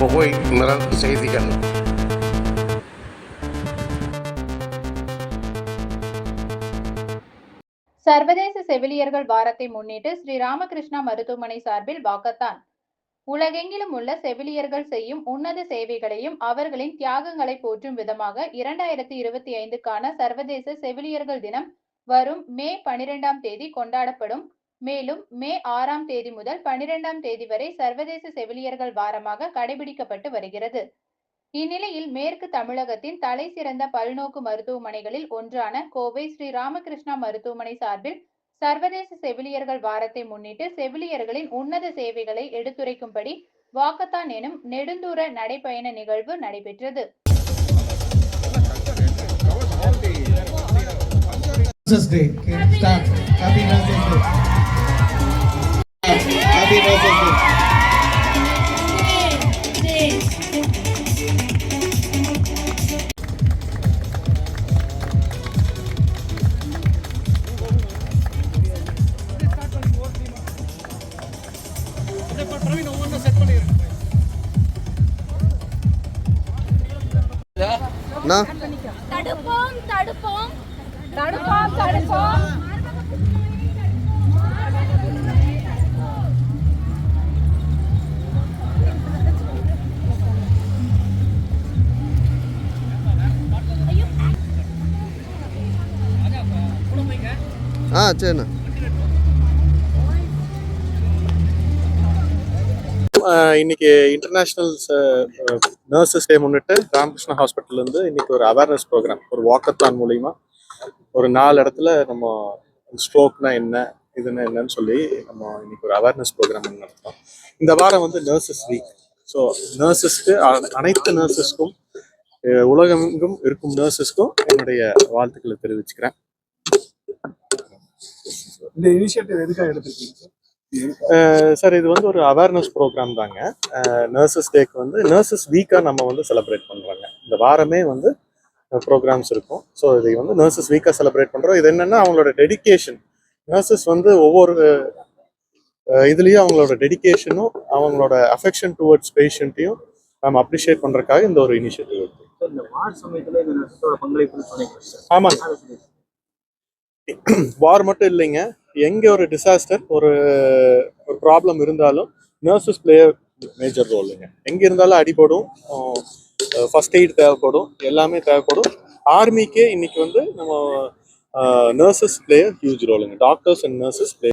குகை நிரல் செய்திகள் சர்வதேச செவிலியர்கள் வாரத்தை முன்னிட்டு ஸ்ரீ ராமகிருஷ்ணா மருத்துவமனை சார்பில் வாக்கத்தான். உலகெங்கிலும் உள்ள செவிலியர்கள் செய்யும் உன்னத சேவைகளையும் அவர்களின் தியாகங்களை போற்றும் விதமாக இரண்டாயிரத்தி இருபத்தி ஐந்துக்கான சர்வதேச செவிலியர்கள் தினம் வரும் மே பனிரெண்டாம் தேதி கொண்டாடப்படும். மேலும் மே ஆறாம் தேதி முதல் பனிரெண்டாம் தேதி வரை சர்வதேச செவிலியர்கள் வாரமாக கடைபிடிக்கப்பட்டு வருகிறது இந்நிலையில் மேற்கு தமிழகத்தின் தலை சிறந்த பல்நோக்கு மருத்துவமனைகளில் ஒன்றான கோவை ஸ்ரீ ராமகிருஷ்ணா மருத்துவமனை சார்பில் சர்வதேச செவிலியர்கள் வாரத்தை முன்னிட்டு செவிலியர்களின் உன்னத சேவைகளை எடுத்துரைக்கும்படி வாக்கத்தான் எனும் நெடுந்தூர நடைப்பயண நிகழ்வு நடைபெற்றது Nurses Day. Okay, start. Happy Nurses Day. தடுப்போம் தடுப்போம். தடுப்போம் தடுப்போம். ஆ சரிண்ணா. இன்னைக்கு இன்டர்நேஷ்னல் நர்சஸ் டே முன்னிட்டு ராமகிருஷ்ணா ஹாஸ்பிட்டல்லேருந்து இன்னைக்கு ஒரு அவேர்னஸ் ப்ரோக்ராம் ஒரு வாக்கத்தான் மூலிமா ஒரு நாலு இடத்துல நம்ம ஸ்ட்ரோக்னா என்ன இதுன்னு என்னன்னு சொல்லி நம்ம இன்னைக்கு ஒரு அவேர்னஸ் ப்ரோக்ராம் நடத்தோம் இந்த வாரம் வந்து நர்சஸ் வீக் ஸோ நர்சஸ்க்கு அனைத்து நர்சஸ்க்கும் உலகமெங்கும் இருக்கும் நர்சஸ்க்கும் என்னுடைய வாழ்த்துக்களை தெரிவிச்சுக்கிறேன். இந்த இனிஷியேட்டிவ் எதுக்காக எடுத்துருக்கீங்க? சார் இது வந்து ஒரு அவேர்னஸ் ப்ரோக்ராம் தாங்க. நர்சஸ் டேக்கு வந்து நர்சஸ் வீக்காக நம்ம வந்து செலிப்ரேட் பண்ணுறாங்க இந்த வாரமே வந்து ப்ரோக்ராம்ஸ் இருக்கும். ஸோ இதை வந்து நர்சஸ் வீக்காக செலிப்ரேட் பண்ணுறோம் இது என்னென்னா அவங்களோட டெடிகேஷன் நர்சஸ் வந்து ஒவ்வொரு இதுலேயும் அவங்களோட டெடிகேஷனும் அவங்களோட அஃபெக்ஷன் டுவர்ட்ஸ் பேஷண்ட்டையும் நம்ம அப்ரிஷியேட் பண்ணுறதுக்காக இந்த ஒரு இனிஷியேட்டிவ் இருக்கு. இந்த வார் சமயத்துல இந்த நர்ஸோட பங்களிப்பு சொன்னீங்க. ஆமாங்க. வார் மட்டும் இல்லைங்க. எங்க ஒரு டிசாஸ்டர் ஒரு ஒரு ப்ராப்ளம் இருந்தாலும் நர்சஸ் பிளே மேஜர் ரோலுங்க எங்க இருந்தாலும் அடிபடும் ஃபர்ஸ்ட் எய்ட் தேவைப்படும் எல்லாமே தேவைப்படும். ஆர்மிக்கே இன்னைக்கு வந்து நம்ம நர்சஸ் பிளே ஹியூஜ் ரோலுங்க டாக்டர்ஸ் அண்ட் நர்சஸ் பிளே